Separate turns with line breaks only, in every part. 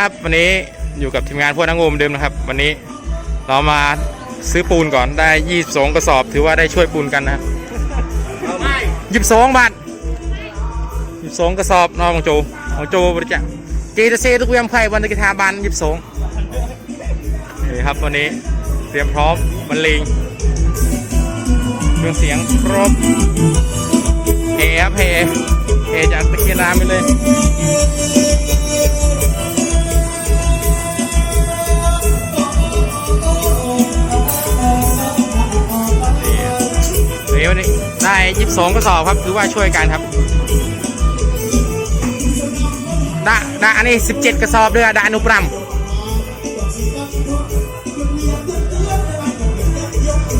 ครับ วันนี้อยู่กับทีมงานพวกนักงูมเดิมนะครับ วันนี้เรามาซื้อปูนก่อนได้ยี่สองกระสอบถือว่าได้ช่วยปูนกันนะครับยี่สองบาทยี่สองกระสอบน้องของโจของโจบริจาคเจตเซทุกเวียมไพ่วันตะกิทาบานยี่สองนี่ครับวันนี้เตรียมพร้อมบรรเลงเครื่องเสียงครบเฮครับเฮเฮจากตะเกียรามไปเลย ได้ยี่สิบสองกระสอบครับถือว่าช่วยกันครับด้ได้อันนี้สิบเจ็ดกระสอบด้วยด้อนุปรม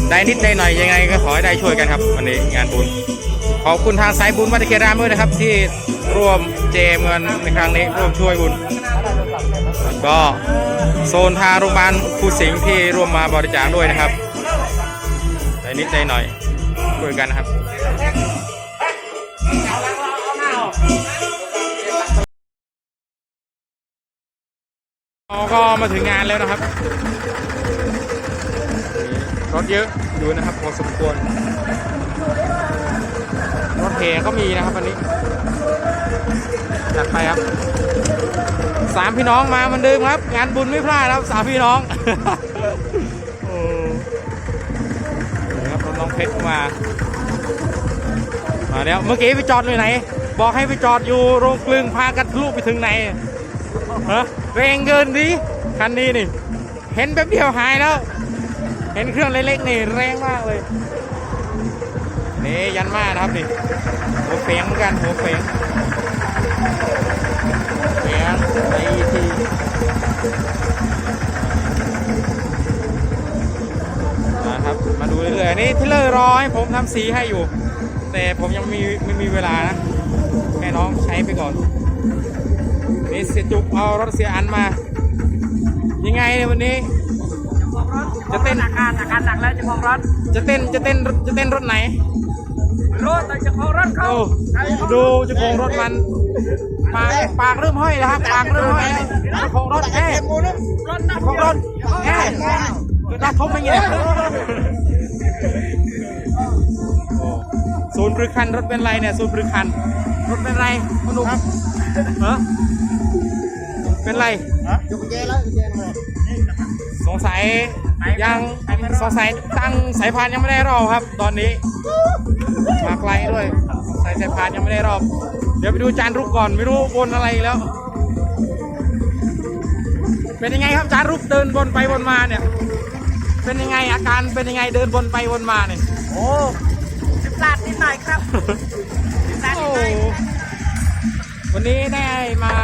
ได้นิดได้หน่อยยังไงก็ขอให้ได้ช่วยกันครับวันนี้งานบุญขอบคุณทางสายบุญวัดตะเคียนรามด้วยนะครับ ที่ร่วมเจมเงินในครั้งนี้ร่วมช่วยบุญก็โซนทางโรงพยาบาลภูสิงห์ที่ร่วมมาบริจาคด้วยนะครับได้นิดได้หน่อย ช่วยกันนะครับเราก็มาถึงงานแล้วนะครับรถเยอะอยู่นะครับพอสมควรรถเฮก็มีนะครับวันนี้จัดไปครับสามพี่น้องมาเหมือนเดิมครับ งานบุญไม่พลาดครับสามพี่น้อง เพชรมา มาแล้วเมื่อกี้ไปจอดอยู่ไหน บอกให้ไปจอดอยู่โรงกลึงพากันทะลุไปถึงไหนฮะแรงเกินดิคันนี้นี่ เห็นแป๊บเดียวหายแล้ว เห็นเครื่องเล็กๆนี่แรงมากเลย นี่ยันมานะครับนี่หัวเฟียงเหมือนกันหัวเฟียงเฟียงไอที นะครับ มาดูเรื่อยๆอันนี่ทิเลอร์รอให้ผมทำสีให้อยู่ แต่ผมยังมีไม่มีเวลานะแม่น้องใช้ไปก่อนนี่เสียจุกเอารถเสียอันมา ยังไงเนี่ยวันนี้จะเต้น
อาการอาการหนักแล้วเจะของรถ
จะเต้นจะเต้นจะเต้นรถไหน
รถแต่เจะของรถเขา
โอ้ดูเจะโกงรถมันปากปากเริ่มห้อยแล้วครับปากเริ่มห้อยแล้วเจ้าของรถแอ่
รถนั
เจ้ากของรถแอ่ เกิดรักทบไปไงศูนย์บริคันรถเป็นไรเนี่ยศูนย์บริคันรถเป็นไรคุณลุงเหรอเป็นไร
ยกเจแล้วเจเลย
สงสัยยังสงสัยตั้งสายพานยังไม่ได้รอบครับ ตอนนี้มาไกลด้วยสายสายพานยังไม่ได้รอบ เดี๋ยวไปดูจานรุกก่อนไม่รู้บนอะไรแล้ว เป็นยังไงครับจานรุกเดินบนไปบนมาเนี่ย เป็นยังไงอาการเป็นยังไงเดินบนไปบนมาเนี่ย
โอ้สิบลาดนิดหน่อยครับสิบลาดนิ
โอ้
ดหน่อย
วันนี้ได้มา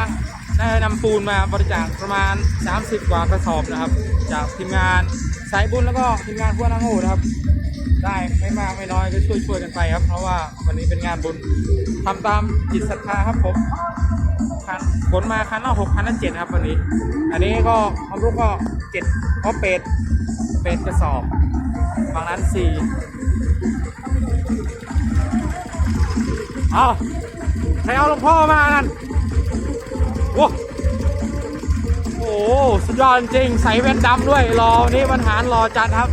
ได้นำปูนมาบริจาคประมาณ 30 กว่ากระสอบนะครับ จากทีมงานสายบุญแล้วก็ทีมงานพวกนังโง่นะครับ ได้ไม่มากไม่น้อยก็ช่วยช่วยๆกันไปครับ เพราะว่าวันนี้เป็นงานบุญทำตามจิตศรัทธาครับผม คันผลมาคันละหกคันละเจ็ดครับวันนี้ อันนี้ก็ความรู้ก็เจ็ดเพราะเป็ดเป็ดกระสอบฝั่งนั้นสี่เอาใครเอาหลวงพ่อมานั่นโอ้โอ้โหสุดยอดจริงใส่แว่นดำด้วยรอวันนี้บรรหารรอจัดครับ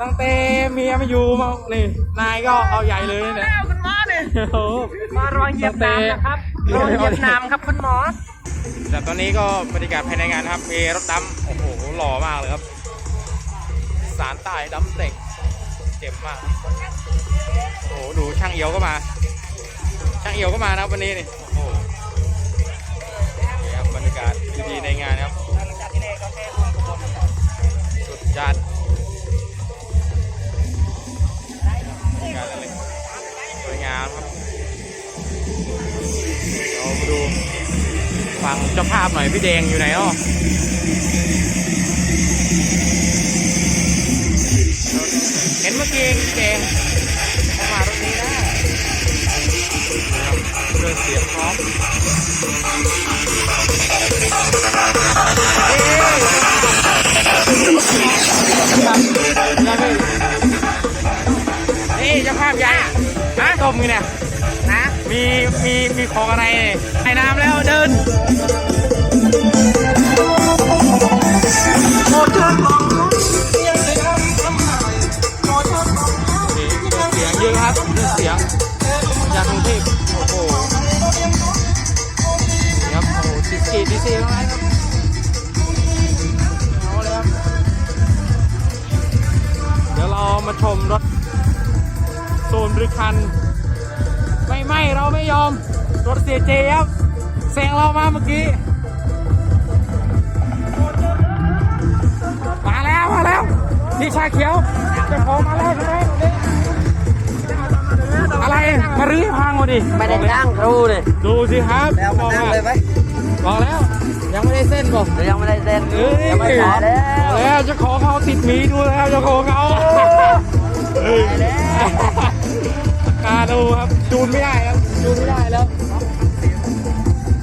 ตั้งแต่เมียมาอยู่มานี่ นายก็เอาใหญ่เลยเนี่ย
แล้วคุณหมอเนี่ย
โอ้โห
มารอเหยียบน้ำนะครับรอเหยียบน้ำครับคุณหมอ
แต่ตอนนี้ก็บรรยากาศภายในงานนะครับมีรถดำโอ้โหหล่อมากเลยครับ สารใต้ดำเต็กเจ็บมาก โอ้โหดูช่างเอียวก็มา ช่างเอียวก็มานะครับวันนี้นี่โอ้โหนี่ครับบรรยากาศดีๆในงานนะครับ สุดจัด สวยงามครับเรามาดูฟังเจ้าภาพหน่อยพี่แดงอยู่ไหนอ้อเห็นเมื่อกี้แดงเข้ามารถนี้นะเรือเสียงพร้อมเฮ้ยนี่เจ้าภาพใหญ่ ต้มกันเนี่ย
นะ
มีมีมีของอะไรไอ้น้ำแล้วเดินนี่เครื่องเสียงเยอะครับเครื่องเสียงมาจากกรุงเทพโอ้โหนี่ครับโอ้โหสิบสี่ดีซีทั้งนั้นครับเอาเลยครับเดี๋ยวเรามาชมรถโซนบริคัน ไม่ไม่เราไม่ยอม รถเสียเจครับแซงเรามาเมื่อกี้ มาแล้วมาแล้วพี่ชาเขียวเจ้าของมาแล้วใช่ไหมอะไรมารื้อให้พังหมดดิ
ไม่ได้นั่งครูเลย
ดูสิครับ
แล้วมานั่งเลยไหม
บอกแล้ว ยังไม่ได้เส้นบอก
หรือยังไม่ได้เซ็น
เอ้ย
ยังไม่ขอแล้ว
แล้วเจ้าของเขาติดหมีดูแล้วเจ้าของเขาเอ้ยกาดูครับ จูนไม่ได้แล้วจูนไม่ได้แล้ว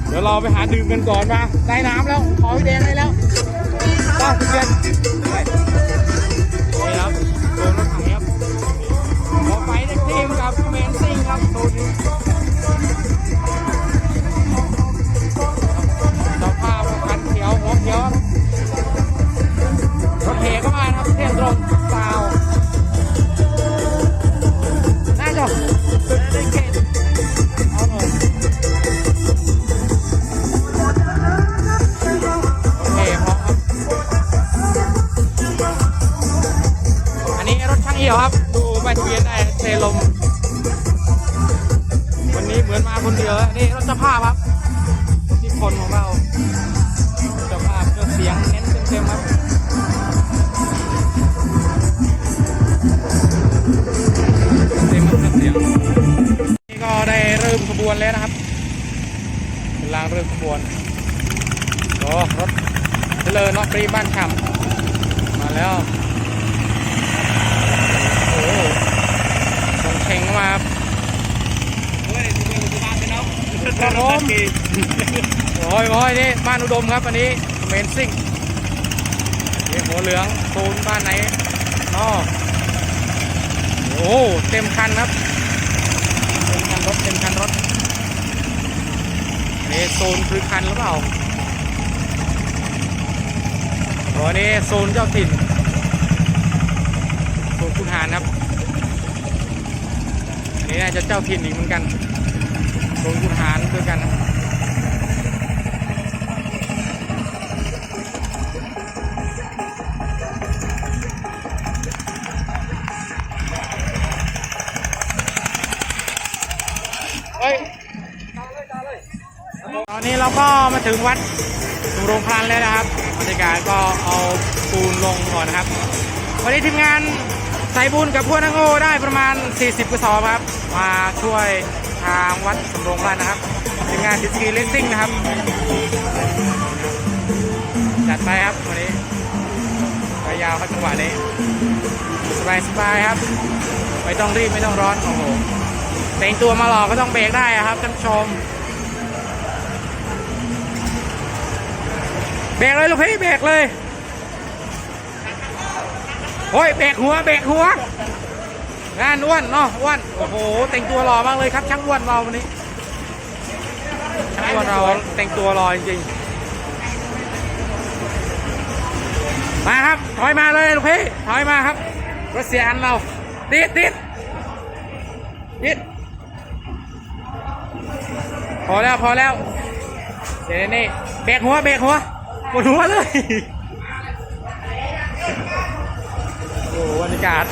เดี๋ยวเราไปหาดื่มกันก่อนมาได้น้ำแล้ว ขอพี่แดงได้แล้วไป้าพี่เกนนี่ครับโดนรถถังครับขอไปในทีมกับเมนซิงครับโซนนี้ นี้รถช่างเอี่ยวครับ ดูใบทะเบียนได้เทลม วันนี้เหมือนมาคนเดียว นี่รถเจ้าภาพครับที่คนของเราเจ้าภาพเครื่องเสียงเน้นเต็มๆครับเต็มเครื่องเสียงนี่ก็ได้เริ่มขบวนแล้วนะครับกำลังเริ่มขบวนโอ้รถเจริญเนาะปรีบ้านฉ่ำมาแล้ว โอ้ส่งเชงเข้า มาครับครับผมโอ้ยโอ้ยนี่บ้านอุดมครับอันนี้เมนซิ่งนี่หัวเหลืองโซนบ้านไหนนอโอ้เต็มคันครับเต็มคันรถเต็มคันรถนี่โซนคือคันหรือเปล่าโอ้นี่โซนเจ้าถิ่นโซนคุณหารครับ นนี้น่าจะเจ้าถิ่นอีกเหมือนกันโซนคุณหารด้วยกันนะเฮ้ยตอนนี้เราก็มาถึงวัดสุโรงพลันแล้วนะครับบรรยากาศก็เอาปูนลงก่อนนะครับ วันนี้ทีมงาน สายบุญกับพวกนักโง่ได้ประมาณ 40กระสอบครับ มาช่วยทางวัดสุโรงพลันนะครับทีมงานดิสกีเลสซิ่งนะครับ จัดไปครับวันนี้ไปยาวครับจังหวะนี้ สบายสบายๆครับ ไม่ต้องรีบไม่ต้องร้อนโอ้โหแต่งตัวมาหล่อก็ต้องเบรกได้ครับท่านผู้ชม เบรกเลยลูกพี่เบรกเลย โอ้ยเบรกหัวเบรกหัว งานอ้วนเนาะอ้วนโอ้โหแต่งตัวหล่อมากเลยครับช่างอ้วนเราวันนี้ช่างอ้วนเราแต่งตัวหล่อจริงๆมาครับถอยมาเลยลูกพี่ถอยมาครับรถเสียอันเราติดติดติดพอแล้วพอแล้วเดี๋ยวนี่เบรกหัวเบรกหัวปวดหัวเลย อากาศ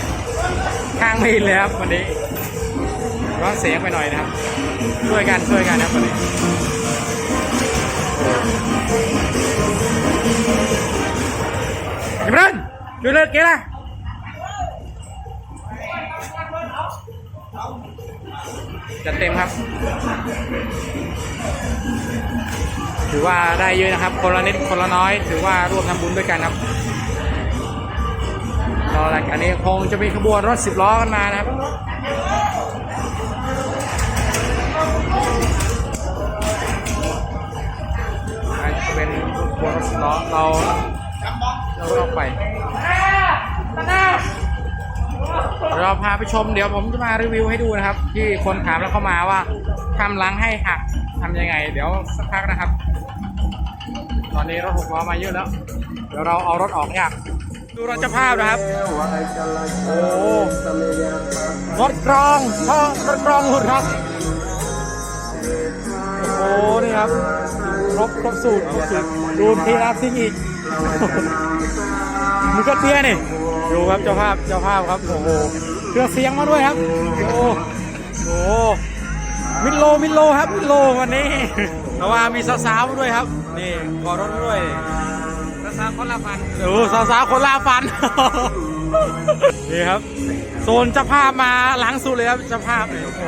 ข้างไม่อินเลยครับวันนี้ร้อนเสียงไปหน่อยนะครับ ช่วยกันช่วยกันนะครับวันนี้ยิมรันดูเลิศเก๋ละจัดเต็มครับ ถือว่าได้เยอะนะครับ คนละนิดคนละน้อย ถือว่าร่วมทำบุญด้วยกันครับ รอหลังอันนี้คงจะมีขบวนรถสิบล้อกันมานะครับจะเป็นขบวนรถสิบล้อเราเราต้องไปเราพาไปชมเดี๋ยวผมจะมารีวิวให้ดูนะครับ ที่คนถามแล้วเข้ามาว่าทำล้างให้หักทำยังไง เดี๋ยวสักพักนะครับ ตอนนี้รถหกล้อมาเยอะแล้ว เดี๋ยวเราเอารถออกยาก ดูรถเจ้าภาพนะครับ โอ้หรถกรองท่อรถกรองหุ่นครับ โอ้นี่ครับ ครบครบสูตรครบสูตรดูทีนับซิงอีกมือก็เตี้ยนี่ ดูครับเจ้าภาพเจ้าภาพครับ โอ้โหเครื่องเสียงมาด้วยครับ โอ้โหโอ้โหมิดโลมิดโลครับมิดโลวันนี้แต่ว่ามีสาวๆมาด้วยครับ นี่ขอรถด้วย
สาวคนละพัน
โอ้สาวๆคนลาฟัน นี่ครับ โซนเจ้าภาพมาหลังสุดเลยครับเจ้าภาพนี่โอ้โห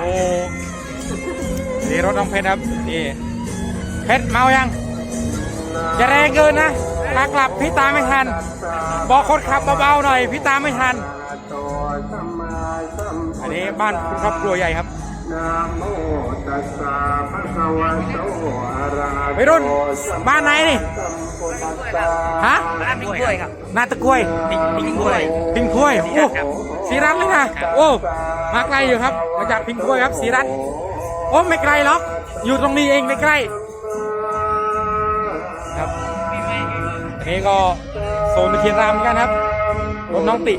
นี่รถน้องเพชรครับนี่เพชรเมายังอย่าแรงเกินนะขากลับพี่ตามไม่ทัน บอกคนขับเบาๆหน่อยพี่ตามไม่ทัน อันนี้บ้านคุณครอบครัวใหญ่ครับ ไปรุ่นบ้านไหนนี่ฮะ
ร้านพิงกล้วยครับ
นาตะกล้วย
พิงกล้วย
พิงถ้วยโอ้สีรัตน์เลยนะโอ้มาไกลอยู่ครับมาจากพิงถ้วยครับสีรัตน์โอ้ไม่ไกลหรอกอยู่ตรงนี้เองไม่ใกล้ครับอันนี้ก็โซนตะเคียนรามเหมือนกันครับรถน้องติ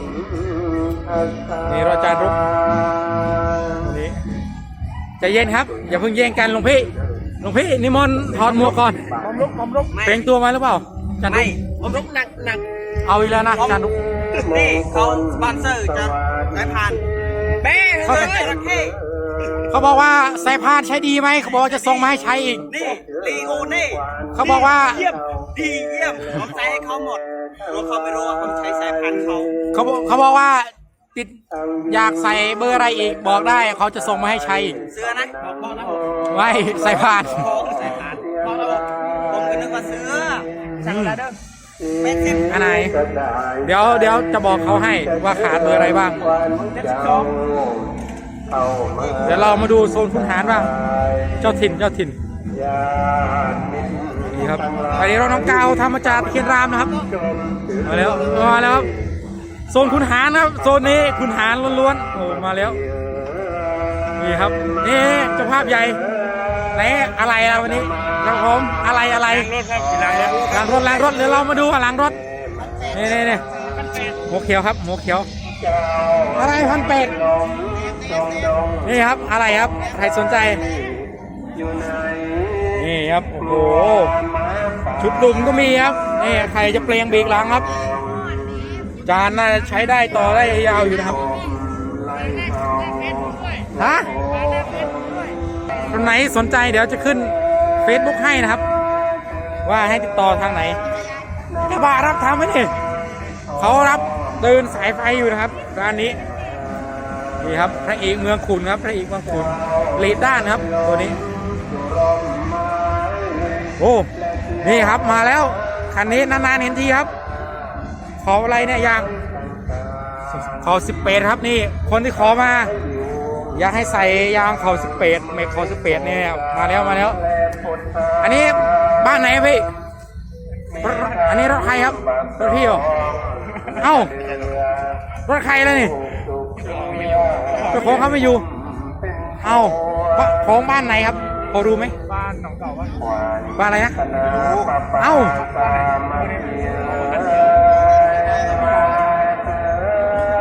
นี่รถอาจารย์รุกนี่ ใจเย็นครับ อย่าเพิ่งแย่งกันหลวงพี่หลวงพี่นิมนต์ถอดหมวกก่อน
ผมลุกผมลุก
เปลงตัวมาหรือเปล่าอาจารย์รุ
ไม่
ก
ผมลุกหนักหนัก
เอาอีกแล้วนะอาจารย์รุก
นี่เขาสปอนเซอร์จะสายพานแม่เฮ้ยจระเข้
เขาบอกว่าสายพานใช้ดีไหมเขาบอกว่าจะส่งมาให้ใช้อีก
นี่ลีโอเน่
เขาบอกว่า
เยี่ยมดีเยี่ยมผมใช้ให้เขาหมดรู้เขาไม่รู้ว่าผมใช้สายพันธุ์เขา
เขาบอกเขาบอกว่า ติดอยากใส่เบอร์อะไรอีกบอกได้เขาจะส่งมาให้ใช้อีก
เสื้อนะบอกบอกนะ
ไม่สายพาน
บอกสายพันธุ์บอกแล้วบอกผมก็นึกว่าเสื้อสั่งแล้วเด้อแม่สิบ
อันไหน เดี๋ยวเดี๋ยวจะบอกเขาให้ว่าขาดเบอร์อะไรบ้าง
เจ็ดสิบสอง
เดี๋ยวเรามาดูโซนคุณหารบ้างเจ้าถิ่นเจ้าถิ่นนี่ครับอันนี้เราน้องกาวทำมาจากเคียนรามนะครับ มาแล้วมาแล้วครับ โซนคุณหารนะครับ โซนนี้คุณหารล้วนๆ โอ้มาแล้ว นี่ครับ นี่เจ้าภาพใหญ่ไหนอะไรอะวันนี้ครับผมอะไรอะไรรถครับล้างรถล้างรถเดี๋ยวเรามาดูอะล้างรถนี่นี่นี่หัวเขียวครับหัวเขียว อะไรพันเป็ดนี่ครับอะไรครับใครสนใจนี่ครับโอ้โหชุดดุมก็มีครับนี่ใครจะเปลียงเบรกหลังครับ จานน่าจะใช้ได้ต่อได้ยาวอยู่นะครับ ฮะคนไหนสนใจเดี๋ยวจะขึ้น Facebook ให้นะครับ ว่าให้ติดต่อทางไหนกระบะรับทำไหมเนี่ยเขารับเดินสายไฟอยู่นะครับร้านนี้นี่ครับพระเอกเมืองขุนครับพระเอกเมืองขุนลีดด้านครับ ตัวนี้ โอ้นี่ครับมาแล้วคันนี้นานๆเห็นทีครับ ขออะไรเนี่ยยางขอสิบเปดครับนี่คนที่ขอมา อยากให้ใส่ยางขอสิบเปดเมฆขอสิบเปดเนี่ยมาแล้วมาแล้ว อันนี้บ้านไหนพี่รถอันนี้รถใครครับรถพี่เหรอเอ้ารถใครแล้วนี่เจ้าของเขาไม่อยู่ เอาบ้าของบ้านไหนครับพอรู้ไหมบ้านหนองเก่าบ้านอะไรนะเอ้า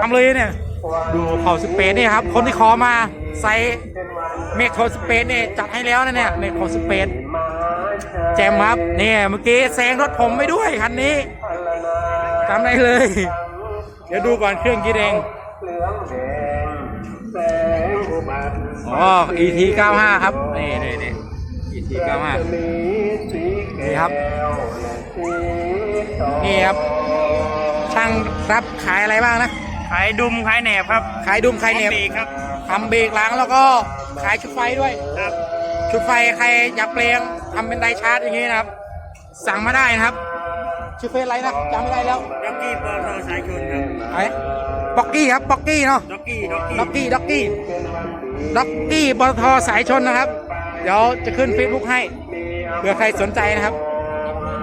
ทำเลยเนี่ย ดูเขาสเปซนี่ครับ คนที่ขอมาใส่เมฆโทสเปซเนี่ยจัดให้แล้วนะเนี่ยเมฆโทสเปซแจมครับเนี่ยเมื่อกี้แซงรถผมไปด้วยคันนี้จำได้เลย เดี๋ยวดูก่อนเครื่องกี่แรงอ๋อ ET 95ครับ นี่นี่นี่ ET 95นี่ครับ นี่ครับ ช่างรับขายอะไรบ้างนะ
ขายดุมขายแหนบครับ
ขายดุมขายเหน็บ
ปีครับ
ทำเบรกหลังแล้วก็ขายชุดไฟด้วย
ครับ
ชุดไฟใครอยากเปลี่ยนทำเป็นไดชาร์จอย่างนี้นะครับ สั่งมาได้นะครับชื่อเฟซอะไรนะจำไม่ได้แล้ว
ด็อกกี้ปอทสายชนครับ
ไอ้บ็อกกี้ครับบ็อกกี้เนาะ
ด็อกกี้ด็อกกี้
ด็อกกี้ด็อกกี้ด็อกกี้บทสายชนนะครับ เดี๋ยวจะขึ้นเฟซบุ๊กให้เผื่อใครสนใจนะครับ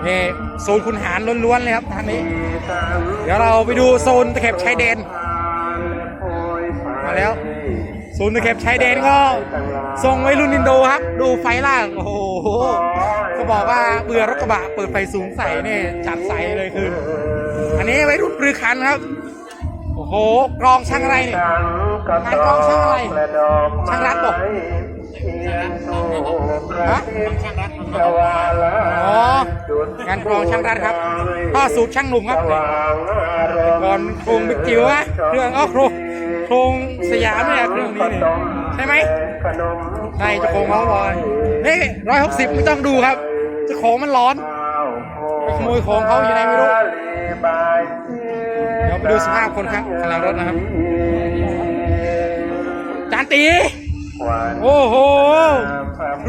นี่โซนคุณหารล้วนๆเลยครับทางนี้ เดี๋ยวเราไปดูโซนตะเข็บชายแดนศูนย์ตะเข็บชายแดนก็ส่งไว้รุ่นอินโดครับ ดูไฟล่างโอ้โหเขาบอกว่าเบื่อรถกระบะเปิดไฟสูงใส่เนี่ยจัดใส่เลยคือ อันนี้ไว้รุ่นปรือคันครับโอ้โหกรองช่างอะไรเนี่ยงานกรองช่างอะไรช่างรัดบอก ฮะอ๋องานกรองช่างรัดครับท่อสูบช่างหนุ่มครับก่อนโครงบิ๊กจิ๋วอะเครื่องอ๋อโครงโครงสยามเนี่ยเครื่องนี้นี่ใช่ไหมใช่จะโครงเขาบอยนี่ร้อยหกสิบไม่ต้องดูครับจะโครงมันร้อนไปขโมยของเขาอยู่ไหนไม่รู้เดี๋ยวไปดูสภาพคนครับข้างหลังรถนะครับจานตี โอ้โห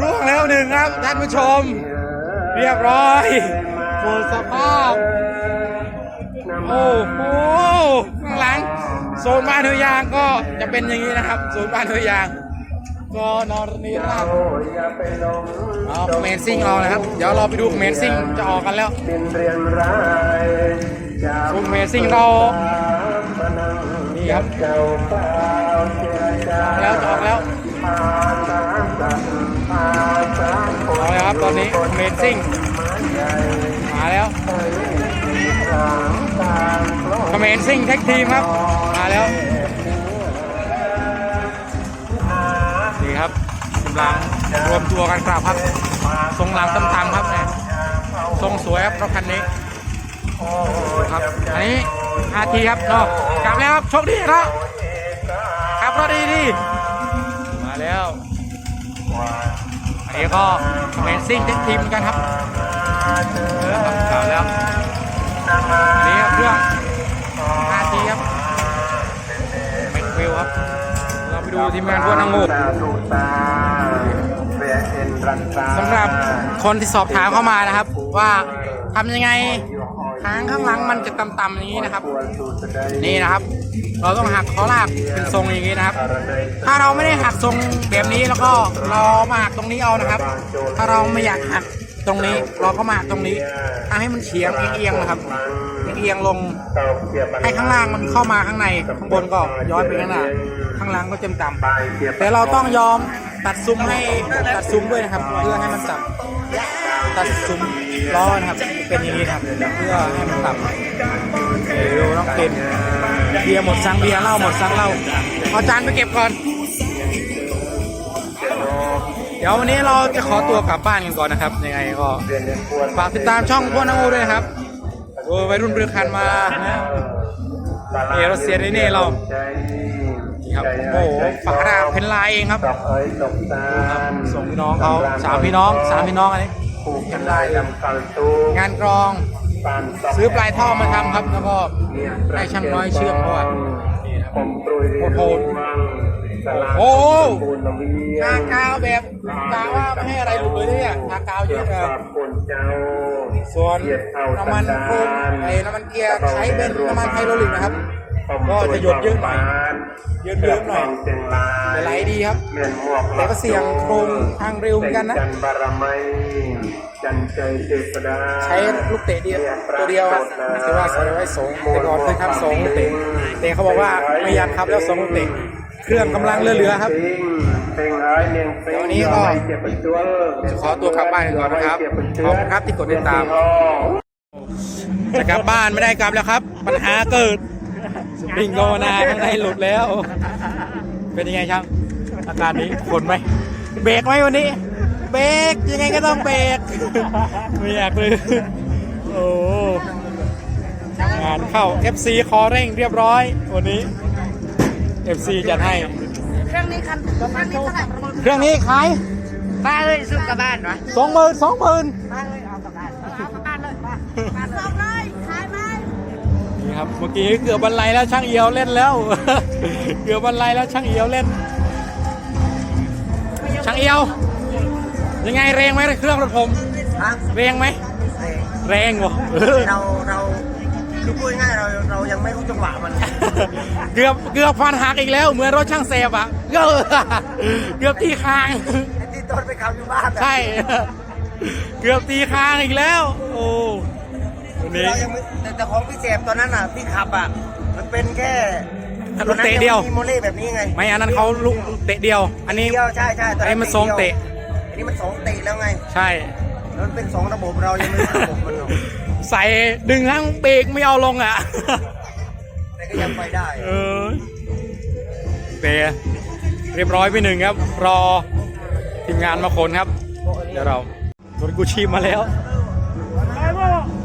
ร่วงแล้วหนึ่งครับท่านผู้ชม เรียบร้อยหมดสภาพ โอ้โหข้างหลังโซนบ้านเธอยางก็จะเป็นอย่างนี้นะครับโซนบ้านเธอยางก็นอนนี่ราบเอาเมนซิ่งออกนะครับ เดี๋ยวเราไปดูเมนซิ่งจะออกกันแล้วซูมเมนซิ่งเรานี่ครับออกแล้วจะออกแล้ว เอาเลยครับตอนนี้เมนซิ่งมาแล้วเมนซิ่งแท็กทีมครับ มาแล้วนี่ครับกำลังรวมตัวกันกราบครับทรงหลังต่ำๆครับเนี่ยทรงสวยครับรถคันนี้ครับอันนี้อาทีครับเนาะกลับแล้วครับโชคดีเนาะขับรถดีดี แล้ว อันนี้ก็เมนซิ่งเท็กทีมกันครับเออครับแล้วอันนี่ครับเครื่องอาทีครับเมนวิวครับ เราไปดูทีมงานพวกนางงูสำหรับคนที่สอบถามเข้ามานะครับ ว่าทำยังไงหางข้างหลังมันจะต่ำๆอย่างนี้นะครับ นี่นะครับ เราต้องหักคอลากเป็นทรงอย่างนี้นะครับ ถ้าเราไม่ได้หักทรงแบบนี้แล้วก็เรามาหักตรงนี้เอานะครับ ถ้าเราไม่อยากหักตรงนี้เราก็มาหักตรงนี้ทำให้มันเฉียงเอียงๆนะครับเอียงๆลงให้ข้างล่างมันเข้ามาข้างในข้างบนก็ย้อนไปข้างหน้าข้างล่างก็จมต่ำแต่เราต้องยอมตัดซุ้มให้ตัดซุ้มด้วยนะครับ เพื่อให้มันต่ำตัดซุ้มล้อนะครับเป็นอย่างนี้นะครับเพื่อให้มันต่ำเดี๋ยวต้องเป็นเบียร์หมดซังเบียร์เหล้าหมดซังเหล้าเอาจานไปเก็บก่อน เดี๋ยววันนี้เราจะขอตัวกลับบ้านกันก่อนนะครับ ยังไงก็ฝากติดตามช่องพวกนังโอด้วยนะครับโอ้วัยรุ่นเรือคันมานะเอรัสเซียนี่เนี่เราครับโอ้โหฝากราเพนลายเองครับ
ตกเอ้ยตกตา
ส่งพี่น้องเขาสามพี่น้องสามพี่น้องอันนี้
ผูกกันลายลำคันตู
งานกรอง ซื้อปลายท่อมาทำครับ แล้วก็ให้ช่างน้อยเชื่อมเพราะว่า
ผมปรุย
โอ้โห
สลา
โอ้โห
ปูนเวีย
ทากาวแบบกาวว่าไม่ให้อะไรหลุดเลยเนี่ยทากาวเยอะเลย
ขอบคุณเจ้า
ส่วนน้ำมันโคมไอ้น้ำมันเกียร์ใช้เป็นน้ำมันไฮโดรลิกนะครับ ก็จะหยดเยอะหน่อย เยอะๆหน่อย
เชียงราย
แต่ไหลดีครับ
เมียนหมวก
แต่ก็เสี่ยงโครงทางเร็วเหมือนกันนะ
จันบารมัยจันใจเจษดา
ใช้ลูกเตะเดียวตัวเดียวครับแต่ว่าใส่ไว้สองแต่ก่อนเคยครับสองลูกเตะแต่เขาบอกว่าไม่อยากขับแล้วสองลูกเตะเครื่องกำลังเหลือๆครับ
เพลงเอ้ยเนียงเพลง
เดี๋ยววันนี้ก็
เจ็บเป็นตัว
จะขอตัวกลับบ้านกันก่อนนะครับขอบคุณครับที่กดติดตามจะกลับบ้านไม่ได้กลับแล้วครับ ปัญหาเกิด สปริงโกนาข้างในหลุดแล้ว เป็นยังไงช่างอาการนี้ขนไหมเบรกไหมวันนี้ เบรกยังไงก็ต้องเบรกไม่อยากเลยโอ้งานเข้า FC คอเร่งเรียบร้อย วันนี้ FC จัดให้
เครื่องนี้คันเครื่องนี้เท่าไหร่ประมาณ
เครื่องนี้ขาย
บ้านเลยซื้อกลับบ้านวะ
สองหมื่นสองหมื่น
บ้านเลยเอากลับบ้านเอากลับบ้านเลยบ้านบ้านเลยเลยขายไหม
นี่ ครับ เมื่อกี้เกือบบรรลัยแล้วช่างเอียวเล่นแล้ว เกือบบรรลัยแล้วช่างเอียวเล่น ช่างเอียว ยังไงแรงไหมเครื่องรถผม
ฮะ
แรงไหมแรงวะเออ
เราเราคือพูดง่ายๆเราเรายังไม่รู้จังหวะมัน
เกือบเกือบฟันหักอีกแล้วเหมือนรถช่างเซฟอะเกือบเกือบตีคาง
ไอ้ที่ต้นไปขับอยู่บ้าน
ใช่เกือบตีคางอีกแล้ว โอ้วั นนี้
เรายังไม่แต่แต่ของพี่เสพตอนนั้นอะพี่ขับอะมันเป็นแค่
ลูกเตะเดียว
มีโมเล่แบบนี้ไง
ไม่อันนั้นเขาลูกเตะเดียว อันนี้
เดียวใช่ใช่
อันนี้มันทรงเตะ
อันนี้มันสองเตะแล้วไง
ใช่
แล้วมันเป็นสองระบบเรายังไม่รู้ระบบมันหรอก
ใส่ดึงทั้งปีกไม่เอาลงอะ
แต่ก็ยังไปได้
เออเตะเรียบร้อยไปหนึ่งครับ รอทีมงานมาคนครับ เดี๋ยวเรารถกูชีพมาแล้วรุนโยรุนโยตักให้เราซ้เรียบร้อยชาน
ได้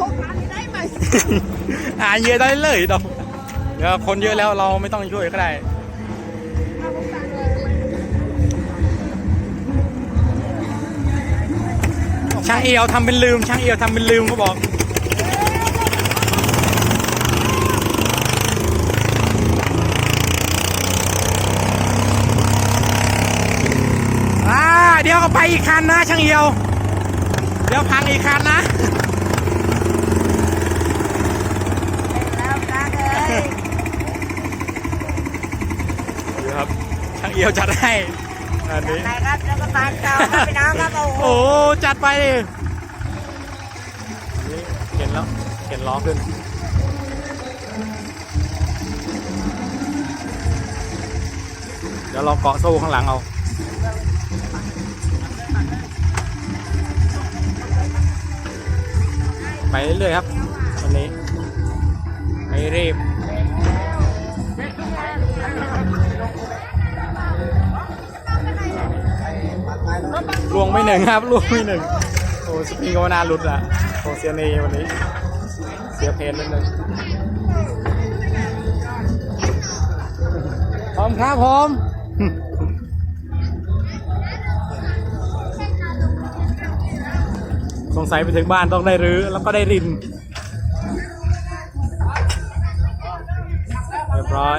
กบอันนี้ได้ไหม
อ่านเยอะได้เลยดอกเดี๋ยวคนเยอะแล้วเราไม่ต้องช่วยก็ได้ช่างเอียวทำเป็นลืมช่างเอียวทำเป็นลืมเขาบอก อ่า เดี๋ยวก็ไปอีกคันนะช่างเอียว เดี๋ยวพังอีกคันนะ
แล้วนะเลย
ดูครับช่างเอียวจัดให้อันนี้
ไหนครับแล้วก็ตามต่อครับพี่น้องครับโอ้โห
โอ้จัดไปดินี่เห็นแล้วเห็นล้อขึ้นเดี๋ยวเราเกาะโซ่ข้างหลังเอา ไปเรื่อยครับวันนี้ไม่รีบลวงไม่หนึ่งครับลวงไม่หนึ่งโอ้สปริงก็ว่านาหลุดอะโอเสียเนวันนี้ เสียเพนนิดนึงพร้อมครับพร้อม สงสัยไปถึงบ้านต้องได้รื้อแล้วก็ได้รินเรียบร้อย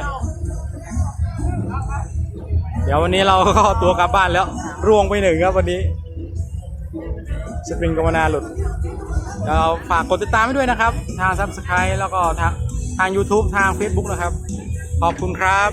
เดี๋ยววันนี้เราก็ตัวกลับบ้านแล้ว ร่วงไปหนึ่งครับวันนี้สปริงกรรมนาหลุดเดี๋ยวเราฝากกดติดตามให้ด้วยนะครับ ทางซับสไครต์แล้วก็ทางทาง YouTube ทาง Facebook นะครับ ขอบคุณครับ